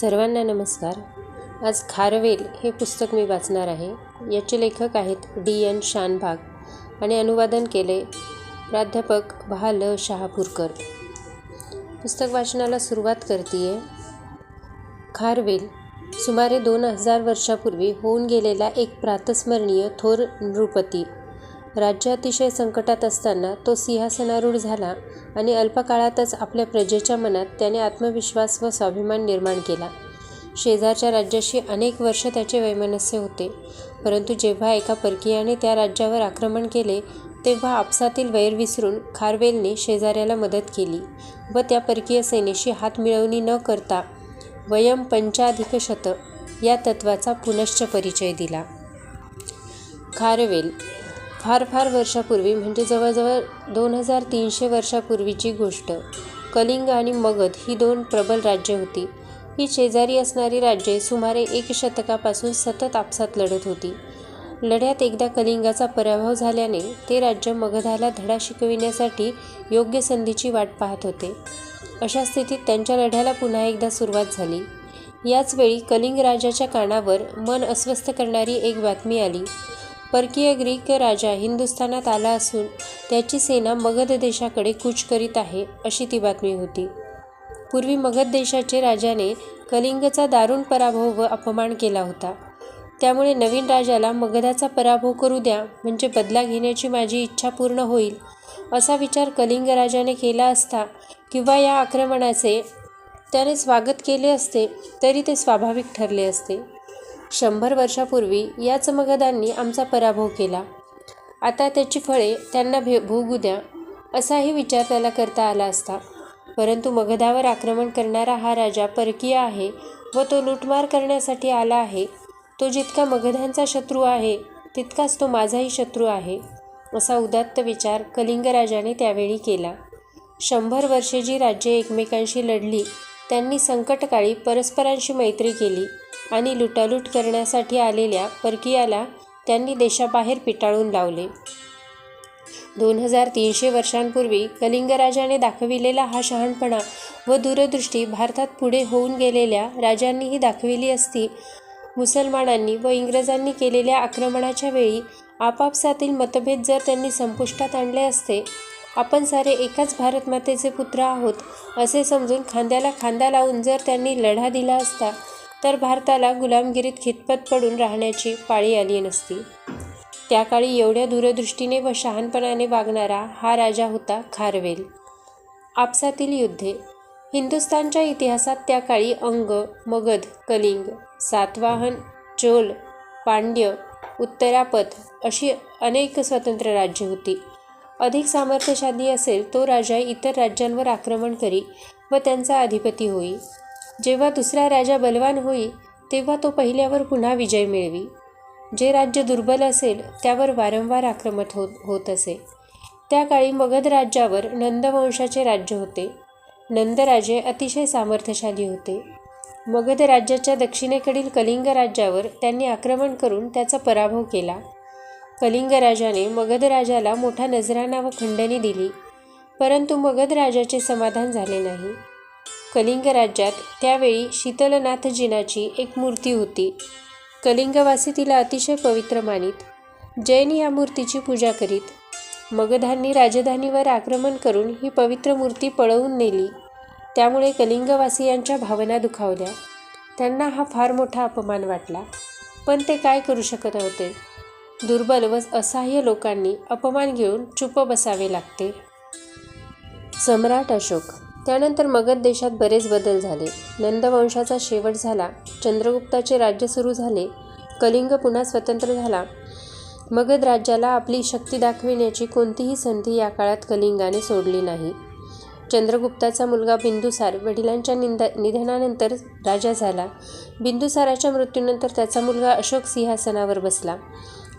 सर्वांना नमस्कार. आज खारवेल हे पुस्तक मी वाचणार आहे. याचे लेखक आहेत डी एन शानभाग आणि अनुवादन केले प्राध्यापक भा ल शहापूरकर. पुस्तक वाचनाला सुरुवात करते आहे खारवेल सुमारे दोन हजार वर्षापूर्वी होऊन गेलेला एक प्रातस्मरणीय थोर नृपती. राज्य अतिशय संकटात असताना तो सिंहासनारूढ झाला आणि अल्पकाळातच आपल्या प्रजेच्या मनात त्याने आत्मविश्वास व स्वाभिमान निर्माण केला. शेजारच्या राज्याशी अनेक वर्ष त्याचे वैमनस्य होते. परंतु जेव्हा एका परकीयाने त्या राज्यावर आक्रमण केले तेव्हा आपसातील वैर विसरून खारवेलने शेजाऱ्याला मदत केली व त्या परकीय सेनेशी हात मिळवणी न करता वयम पंचाधिकशत या तत्वाचा पुनश्च परिचय दिला. खारवेल फार फार वर्षापूर्वी म्हणजे जवळजवळ दोन हजार तीनशे वर्षापूर्वीची गोष्ट. कलिंग आणि मगध ही दोन प्रबल राज्ये होती. ही शेजारी असणारी राज्ये सुमारे एक शतकापासून सतत आपसात लढत होती. लढ्यात एकदा कलिंगाचा पराभव झाल्याने ते राज्य मगधाला धडा शिकविण्यासाठी योग्य संधीची वाट पाहत होते. अशा स्थितीत त्यांच्या लढ्याला पुन्हा एकदा सुरुवात झाली. याचवेळी कलिंग राजाच्या कानावर मन अस्वस्थ करणारी एक बातमी आली. परकीय ग्रीक राजा हिंदुस्थानात आला असून त्याची सेना मगध देशाकडे कूच करीत आहे अशी ती बातमी होती. पूर्वी मगध देशाचे राजाने कलिंगचा दारुण पराभव व अपमान केला होता. त्यामुळे नवीन राजाला मगधाचा पराभव करू द्या म्हणजे बदला घेण्याची माझी इच्छा पूर्ण होईल असा विचार कलिंग राजाने केला असता किंवा या आक्रमणाचे त्याने स्वागत केले असते तरी ते स्वाभाविक ठरले असते. शंभर वर्षापूर्वी याच मगधांनी आमचा पराभव केला. आता त्याची फळे त्यांना भे भोगू द्या असाही विचार त्याला करता आला असता. परंतु मगधावर आक्रमण करणारा हा राजा परकीय आहे व तो लूटमार करण्यासाठी आला आहे. तो जितका मगधांचा शत्रू आहे तितकाच तो माझाही शत्रू आहे असा उदात्त विचार कलिंगराजाने त्यावेळी केला. शंभर वर्षे जी राज्ये एकमेकांशी लढली त्यांनी संकटकाळी परस्परांशी मैत्री केली. आणि लुटालूट करण्यासाठी आलेल्या परकीयाला त्यांनी देशाबाहेर पिटाळून लावले. दोन हजार तीनशे वर्षांपूर्वी कलिंग राजाने दाखविलेला हा शहाणपणा व दूरदृष्टी भारतात पुढे होऊन गेलेल्या राजांनीही दाखविली असती मुसलमानांनी व इंग्रजांनी केलेल्या आक्रमणाच्या वेळी आपापसातील मतभेद जर त्यांनी संपुष्टात आणले असते आपण सारे एकाच भारतमातेचे पुत्र आहोत असे समजून खांद्याला खांदा लावून जर त्यांनी लढा दिला असता तर भारताला गुलामगिरीत खितपत पडून राहण्याची पाळी आली नसती. त्या काळी एवढ्या दूरदृष्टीने व शहाणपणाने वागणारा हा राजा होता खारवेल. आपसातील युद्धे. हिंदुस्थानच्या इतिहासात त्या काळी अंग मगध कलिंग सातवाहन चोल पांड्य उत्तरापथ अशी अनेक स्वतंत्र राज्ये होती. अधिक सामर्थ्यशाली असेल तो राजा इतर राज्यांवर आक्रमण करी व त्यांचा अधिपती होई. जेव्हा दुसरा राजा बलवान होई तेव्हा तो पहिल्यावर पुन्हा विजय मिळवी. जे राज्य दुर्बल असेल त्यावर वारंवार आक्रमण होत होत असे. त्या काळी मगध राज्यावर नंदवंशाचे राज्य होते. नंदराजे अतिशय सामर्थ्यशाली होते. मगध राज्याच्या दक्षिणेकडील कलिंग राज्यावर त्यांनी आक्रमण करून त्याचा पराभव केला. कलिंग राजाने मगध राजाला मोठा नजराणा व खंडणी दिली परंतु मगध राजाचे समाधान झाले नाही. कलिंग राज्यात त्यावेळी शीतलनाथजीनाची एक मूर्ती होती. कलिंगवासी तिला अतिशय पवित्र मानित. जैन या मूर्तीची पूजा करीत. मगधांनी राजधानीवर आक्रमण करून ही पवित्र मूर्ती पळवून नेली. त्यामुळे कलिंगवासियांच्या भावना दुखावल्या. त्यांना हा फार मोठा अपमान वाटला. पण ते काय करू शकत होते दुर्बल व असहाय्य लोकांनी अपमान घेऊन चुप बसावे लागते. सम्राट अशोक त्यानंतर मगध देशात बरेच बदल झाले. नंदवंशाचा शेवट झाला. चंद्रगुप्ताचे राज्य सुरू झाले. कलिंग पुन्हा स्वतंत्र झाला. मगध राज्याला आपली शक्ती दाखविण्याची कोणतीही संधी या काळात कलिंगाने सोडली नाही. चंद्रगुप्ताचा मुलगा बिंदुसार वडिलांच्या निंदा निधनानंतर राजा झाला. बिंदुसाराच्या मृत्यूनंतर त्याचा मुलगा अशोक सिंहासनावर बसला.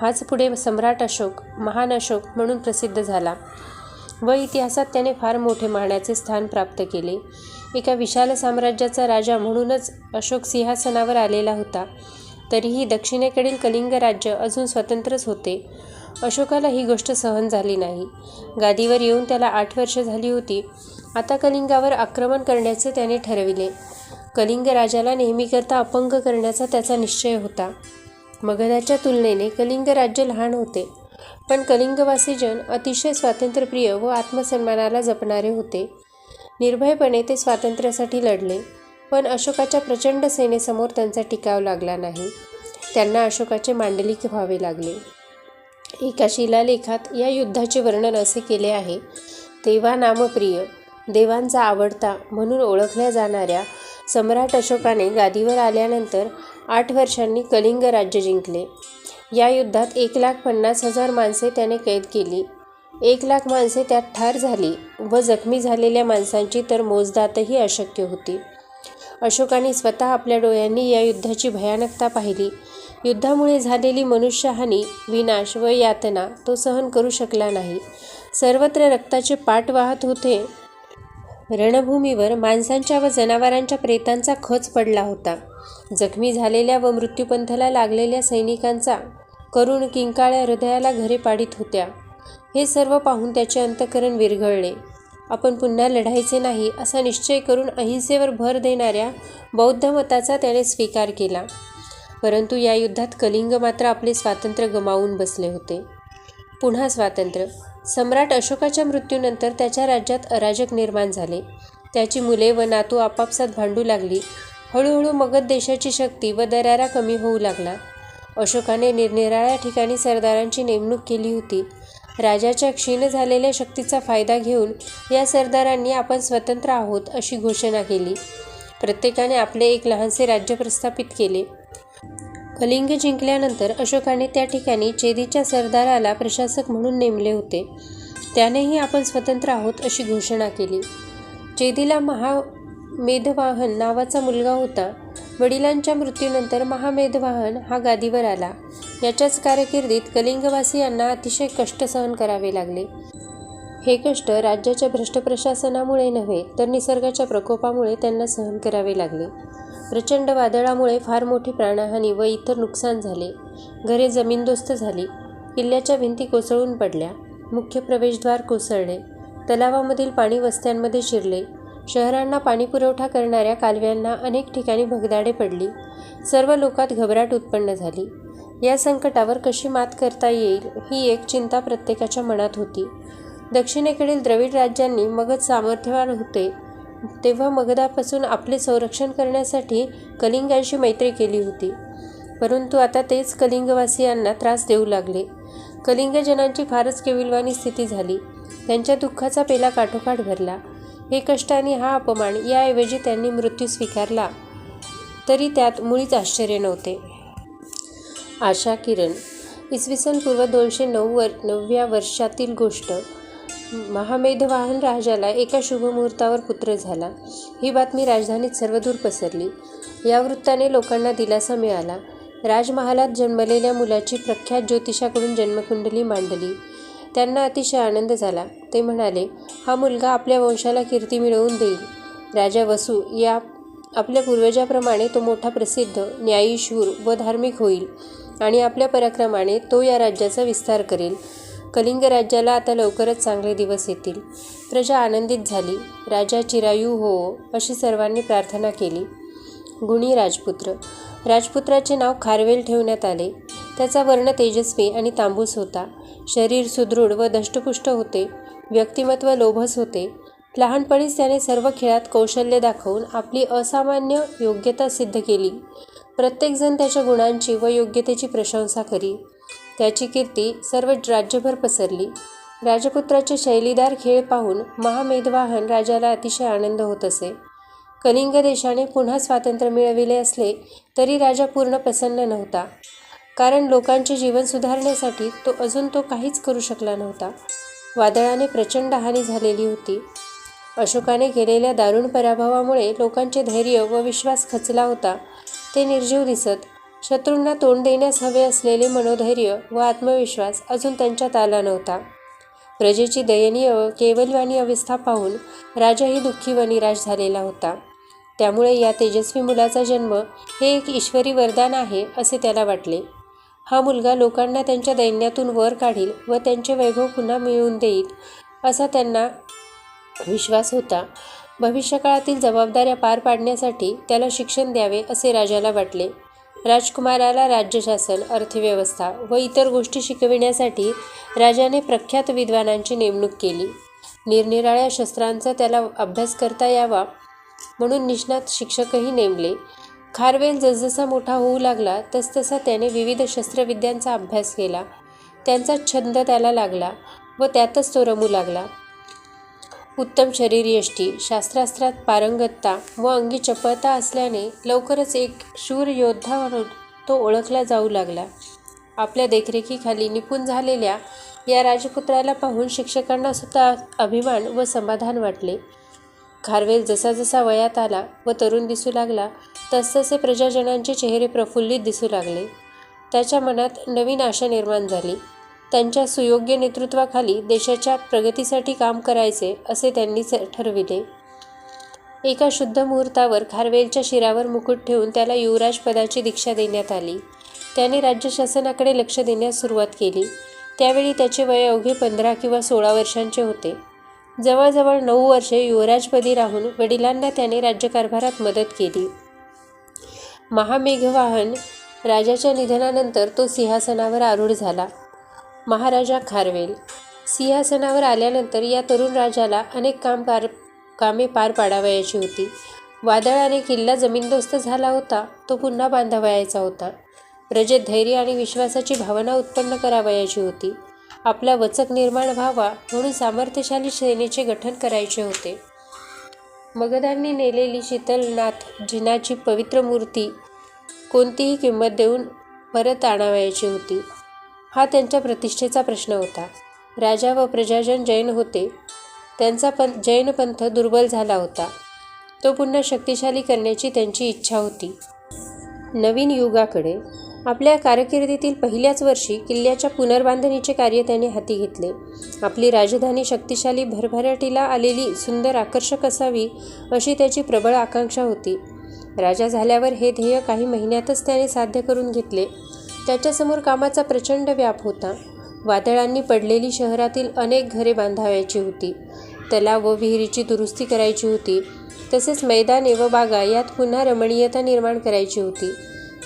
हाच पुढे सम्राट अशोक महान अशोक म्हणून प्रसिद्ध झाला. व इतिहासात त्याने फार मोठे मानाचे स्थान प्राप्त केले. एका विशाल साम्राज्याचा राजा म्हणूनच अशोक सिंहासनावर आलेला होता. तरीही दक्षिणेकडील कलिंग राज्य अजून स्वतंत्रच होते. अशोकाला ही गोष्ट सहन झाली नाही. गादीवर येऊन त्याला आठ वर्षे झाली होती. आता कलिंगावर आक्रमण करण्याचे त्याने ठरविले. कलिंग राजाला नेहमीकरता अपंग करण्याचा त्याचा निश्चय होता. मगधाच्या तुलनेने कलिंग राज्य लहान होते. पण कलिंगवासी जन अतिशय स्वातंत्र्यप्रिय व आत्मसन्मानाला जपणारे होते. निर्भयपणे ते स्वातंत्र्यासाठी लढले पण अशोकाच्या प्रचंड सेनेसमोर त्यांचा टिकाव लागला नाही. त्यांना अशोकाचे मांडलिक व्हावे लागले. एका शिलालेखात या युद्धाचे वर्णन असे केले आहे तेव्हा नामप्रिय देवांचा आवडता म्हणून ओळखल्या जाणाऱ्या सम्राट अशोकाने गादीवर आल्यानंतर आठ वर्षांनी कलिंग राज्य जिंकले. या युद्धात एक लाख पन्नास हजार माणसे त्याने कैद केली. एक लाख माणसे त्यात ठार झाली व जखमी झालेल्या माणसांची तर मोजदातही अशक्य होती. अशोकाने स्वतः आपल्या डोळ्यांनी या युद्धाची भयानकता पाहिली. युद्धामुळे झालेली मनुष्यहानी विनाश व यातना तो सहन करू शकला नाही. सर्वत्र रक्ताचे पाट वाहत होते रणभूमीवर माणसांच्या व जनावरांच्या प्रेतांचा खच पडला होता. जखमी झालेल्या व मृत्यूपंथाला लागलेल्या सैनिकांचा करुण किंकाळ्या हृदयाला घरे पाडित होत्या. हे सर्व पाहून त्याचे अंतकरण विरघळले. आपण पुन्हा लढायचे नाही असा निश्चय करून अहिंसेवर भर देणाऱ्या बौद्ध मताचा त्याने स्वीकार केला. परंतु या युद्धात कलिंग मात्र आपले स्वातंत्र्य गमावून बसले होते. पुन्हा स्वातंत्र्य. सम्राट अशोकाच्या मृत्यूनंतर त्याच्या राज्यात अराजक निर्माण झाले. त्याची मुले व नातू आपापसात भांडू लागली. हळूहळू मगध देशाची शक्ती व दरारा कमी होऊ लागला. अशोकाने निरनिराळ्या ठिकाणी सरदारांची नेमणूक केली होती. राजाच्या क्षीण झालेल्या शक्तीचा फायदा घेऊन या सरदारांनी आपण स्वतंत्र आहोत अशी घोषणा केली. प्रत्येकाने आपले एक लहानसे राज्य प्रस्थापित केले. कलिंग जिंकल्यानंतर अशोकाने त्या ठिकाणी चेदीच्या सरदाराला प्रशासक म्हणून नेमले होते. त्यानेही आपण स्वतंत्र आहोत अशी घोषणा केली. चेदीला महामेधवाहन नावाचा मुलगा होता. वडिलांच्या मृत्यूनंतर महामेधवाहन हा गादीवर आला. याच्याच कारकिर्दीत कलिंगवासियांना अतिशय कष्ट सहन करावे लागले. हे कष्ट राज्याच्या भ्रष्ट प्रशासनामुळे नव्हे तर निसर्गाच्या प्रकोपामुळे त्यांना सहन करावे लागले. प्रचंड वादळामुळे फार मोठी प्राणहानी व इतर नुकसान झाले. घरे जमीनदोस्त झाली. किल्ल्याच्या भिंती कोसळून पडल्या. मुख्य प्रवेशद्वार कोसळले. तलावामधील पाणी वस्त्यांमध्ये शिरले. शहरांना पाणीपुरवठा करणाऱ्या कालव्यांना अनेक ठिकाणी भगदाडे पडली. सर्व लोकात घबराट उत्पन्न झाली. या संकटावर कशी मात करता येईल ही एक चिंता प्रत्येकाच्या मनात होती. दक्षिणेकडील द्रविड राज्यांनी मगध सामर्थ्यवान होते. तेव्हा मगधापासून आपले संरक्षण करण्यासाठी कलिंगांशी मैत्री केली होती. परंतु आता तेच कलिंगवासियांना त्रास देऊ लागले. कलिंगजनांची फारच केविलवानी स्थिती झाली. त्यांच्या दुःखाचा पेला काठोकाठ भरला. हे कष्ट आणि हा अपमान याऐवजी त्यांनी मृत्यू स्वीकारला. तरी त्यात मुळीच आश्चर्य नव्हते. आशा किरण इसवी सन पूर्व दोनशे नऊ वर नवव्या वर्षातील गोष्ट. महामेधवाहन राजाला एका शुभमुहूर्तावर पुत्र झाला. ही बातमी राजधानीत सर्वदूर पसरली. या वृत्ताने लोकांना दिलासा मिळाला. राजमहालात जन्मलेल्या मुलाची प्रख्यात ज्योतिषाकडून जन्मकुंडली मांडली. त्यांना अतिशय आनंद झाला. ते म्हणाले हा मुलगा आपल्या वंशाला कीर्ती मिळवून देईल. राजा वसू या आपल्या पूर्वजाप्रमाणे तो मोठा प्रसिद्ध न्यायीशूर व धार्मिक होईल आणि आपल्या पराक्रमाने तो या राज्याचा विस्तार करेल. कलिंग राज्याला आता लवकरच चांगले दिवस येतील. प्रजा आनंदित झाली. राजा चिरायू हो अशी सर्वांनी प्रार्थना केली. गुणी राजपुत्र. राजपुत्राचे नाव खारवेल ठेवण्यात आले. त्याचा वर्ण तेजस्वी आणि तांबूस होता. शरीर सुदृढ व दष्टपुष्ट होते. व्यक्तिमत्व लोभस होते. लहानपणीच त्याने सर्व खेळात कौशल्य दाखवून आपली असामान्य योग्यता सिद्ध केली. प्रत्येकजण त्याच्या गुणांची व योग्यतेची प्रशंसा करी. त्याची कीर्ती सर्व राज्यभर पसरली. राजपुत्राचे शैलीदार खेळ पाहून महामेधवाहन राजाला अतिशय आनंद होत असे. कलिंग देशाने पुन्हा स्वातंत्र्य मिळविले असले तरी राजा पूर्ण प्रसन्न नव्हता. कारण लोकांचे जीवन सुधारण्यासाठी तो अजून तो काहीच करू शकला नव्हता. वादळाने प्रचंड हानी झालेली होती. अशोकाने केलेल्या दारुण पराभवामुळे लोकांचे धैर्य व विश्वास खचला होता. ते निर्जीव दिसत शत्रूंना तोंड देण्यास हवे असलेले मनोधैर्य व आत्मविश्वास अजून त्यांच्यात आला नव्हता. प्रजेची दयनीय व केवलवाणी अवस्था पाहून राजाही दुःखी व निराश झालेला होता. त्यामुळे या तेजस्वी मुलाचा जन्म हे एक ईश्वरी वरदान आहे असे त्याला वाटले. हा मुलगा लोकांना त्यांच्या दैन्यातून वर काढील व त्यांचे वैभव पुन्हा मिळवून देईल असा त्यांना विश्वास होता. भविष्यकाळातील जबाबदाऱ्या पार पाडण्यासाठी त्याला शिक्षण द्यावे असे राजाला वाटले. राजकुमाराला राज्यशासन अर्थव्यवस्था व इतर गोष्टी शिकविण्यासाठी राजाने प्रख्यात विद्वानांची नेमणूक केली. निरनिराळ्या शस्त्रांचा त्याला अभ्यास करता यावा म्हणून निष्णात शिक्षकही नेमले. खारवेल जसजसा मोठा होऊ लागला तसतसा त्याने विविध शस्त्रविद्यांचा अभ्यास केला. त्यांचा छंद त्याला लागला व त्यातच तो रमू लागला. उत्तम शरीरयष्टी शास्त्रास्त्रात पारंगतता व अंगी चपळता असल्याने लवकरच एक शूर योद्धा म्हणून तो ओळखला जाऊ लागला. आपल्या देखरेखीखाली निपुण झालेल्या या राजपुत्राला पाहून शिक्षकांना सुद्धा अभिमान व समाधान वाटले. खारवेल जसा जसा वयात आला व तरुण दिसू लागला तसतसे प्रजाजनांचे चेहरे प्रफुल्लित दिसू लागले. त्याच्या मनात नवीन आशा निर्माण झाली. त्यांच्या सुयोग्य नेतृत्वाखाली देशाच्या प्रगतीसाठी काम करायचे असे त्यांनी स- ठरविले. एका शुद्ध मुहूर्तावर खारवेलच्या शिरावर मुकुट ठेवून त्याला युवराज पदाची दीक्षा देण्यात आली. त्याने राज्य शासनाकडे लक्ष देण्यास सुरुवात केली. त्यावेळी त्याचे वय अवघे पंधरा किंवा सोळा वर्षांचे होते. जवळजवळ नऊ वर्षे युवराजपदी राहून वडिलांना त्याने राज्यकारभारात मदत केली. महामेघवाहन राजाच्या निधनानंतर तो सिंहासनावर आरूढ झाला. महाराजा खारवेल. सिंहासनावर आल्यानंतर या तरुण राजाला अनेक काम पार कामे पार पाडावयाची होती. वादळाने किल्ला जमीनदोस्त झाला होता तो पुन्हा बांधावयाचा होता. प्रजेत धैर्य आणि विश्वासाची भावना उत्पन्न करावयाची होती. आपला वचक निर्माण व्हावा म्हणून सामर्थ्यशाली सेनेचे गठन करायचे होते. मगधांनी नेलेली शीतलनाथ जिनाची पवित्र मूर्ती कोणतीही किंमत देऊन परत आणावयाची होती. हा त्यांच्या प्रतिष्ठेचा प्रश्न होता. राजा व प्रजाजन जैन होते. त्यांचा पण जैन पंथ दुर्बल झाला होता. तो पुन्हा शक्तिशाली करण्याची त्यांची इच्छा होती. नवीन युगाकडे आपल्या कारकिर्दीतील पहिल्याच वर्षी किल्ल्याच्या पुनर्बांधणीचे कार्य त्याने हाती घेतले. आपली राजधानी शक्तिशाली भरभराटीला आलेली सुंदर आकर्षक असावी अशी त्याची प्रबळ आकांक्षा होती. राजा झाल्यावर हे ध्येय काही महिन्यातच त्याने साध्य करून घेतले. त्याच्यासमोर कामाचा प्रचंड व्याप होता. वादळांनी पडलेली शहरातील अनेक घरे बांधावयाची होती. तलाव व विहिरीची दुरुस्ती करायची होती. तसेच मैदाने व बागा यात पुन्हा रमणीयता निर्माण करायची होती.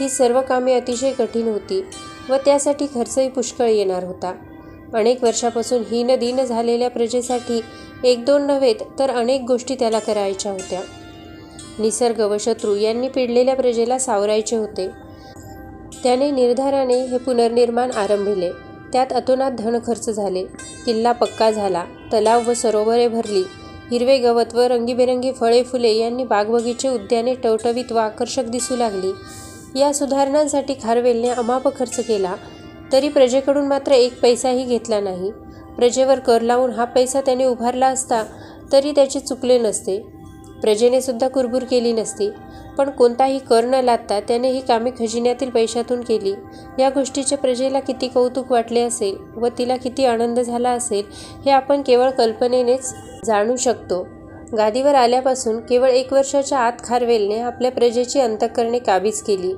ही सर्व कामे अतिशय कठीण होती व त्यासाठी खर्चही पुष्कळ येणार होता. अनेक वर्षापासून हीन दीन झालेल्या प्रजेसाठी एक दोन नव्हेत तर अनेक गोष्टी त्याला करायच्या होत्या. निसर्ग व शत्रू यांनी पिडलेल्या प्रजेला सावरायचे होते. त्याने निर्धाराने हे पुनर्निर्माण आरंभिले. त्यात अतोनात धन खर्च झाले. किल्ला पक्का झाला. तलाव व सरोवरे भरली. हिरवे गवत व रंगीबेरंगी फळे फुले यांनी बागबगीचे उद्याने टवटवीत व आकर्षक दिसू लागली. या सुधारणांसाठी खारवेलने अमाप खर्च केला. तरी प्रजेकडून मात्र एक पैसाही घेतला नाही. प्रजेवर कर लावून हा पैसा त्याने उभारला असता तरी त्याचे चुकले नसते. प्रजेने सुद्धा कुरबुर केली नसती. पण कोणताही कर न लादता त्याने ही कामे खजिन्यातील पैशातून केली. या गोष्टीचे प्रजेला किती कौतुक वाटले असेल व तिला किती आनंद झाला असेल हे आपण केवळ कल्पनेनेच जाणू शकतो. गादीवर आल्यापासून केवळ एक वर्षाच्या आत खारवेलने आपल्या प्रजेची अंतःकरणे काबीज केली.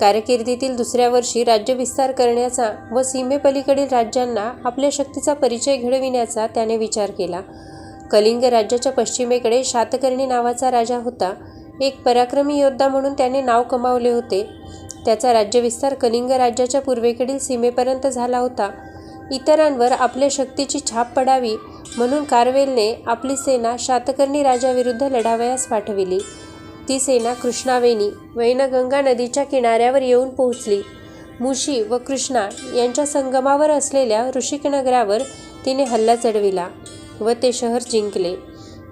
कारकिर्दीतील दुसऱ्या वर्षी राज्य विस्तार करण्याचा व सीमेपलीकडील राज्यांना आपल्या शक्तीचा परिचय घडविण्याचा त्याने विचार केला. कलिंग राज्याच्या पश्चिमेकडे शातकर्णी नावाचा राजा होता. एक पराक्रमी योद्धा म्हणून त्याने नाव कमावले होते. त्याचा राज्यविस्तार कलिंग राज्याच्या पूर्वेकडील सीमेपर्यंत झाला होता. इतरांवर आपल्या शक्तीची छाप पडावी म्हणून कारवेलने आपली सेना शातकर्णी राजाविरुद्ध लढावयास पाठविली. ती सेना कृष्णावेणी वैनगंगा नदीच्या किनाऱ्यावर येऊन पोहोचली. मुशी व कृष्णा यांच्या संगमावर असलेल्या ऋषिकनगरावर तिने हल्ला चढविला. व ते शहर जिंकले.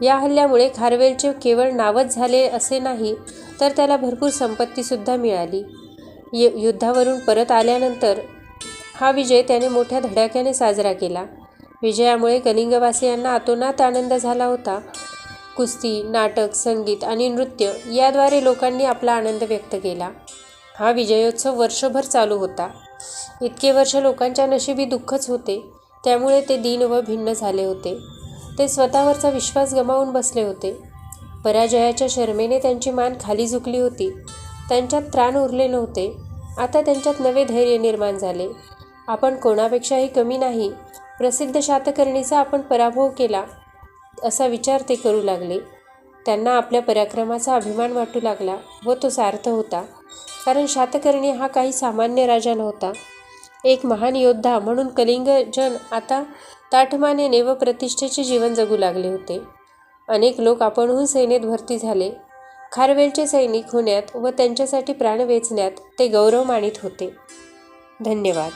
या हल्ल्यामुळे खारवेलचे केवळ नावच झाले असे नाही तर त्याला भरपूर संपत्तीसुद्धा मिळाली. यु युद्धावरून परत आल्यानंतर हा विजय त्याने मोठ्या धडाक्याने साजरा केला. विजयामुळे कलिंगवासियांना अतोनात आनंद झाला होता. कुस्ती नाटक संगीत आणि नृत्य याद्वारे लोकांनी आपला आनंद व्यक्त केला. हा विजयोत्सव वर्षभर चालू होता. इतके वर्ष लोकांच्या नशिबी दुःखच होते. त्यामुळे ते दीन व भिन्न झाले होते. ते स्वतःवरचा विश्वास गमावून बसले होते. पराजयाच्या शर्मेने त्यांची मान खाली झुकली होती. त्यांच्यात त्राण उरले नव्हते. आता त्यांच्यात नवे धैर्य निर्माण झाले. आपण कोणापेक्षाही कमी नाही. प्रसिद्ध शातकर्णीचा आपण पराभव केला असा विचार ते करू लागले. त्यांना आपल्या पराक्रमाचा अभिमान वाटू लागला व तो सार्थ होता. कारण शातकर्णी हा काही सामान्य राजा नव्हता. एक महान योद्धा म्हणून कलिंग जन आता ताठमानेने व प्रतिष्ठेचे जीवन जगू लागले होते. अनेक लोक आपणहून सेनेत भरती झाले. खारवेलचे सैनिक होण्यात व त्यांच्यासाठी प्राण वेचण्यात ते गौरव मानित होते. धन्यवाद.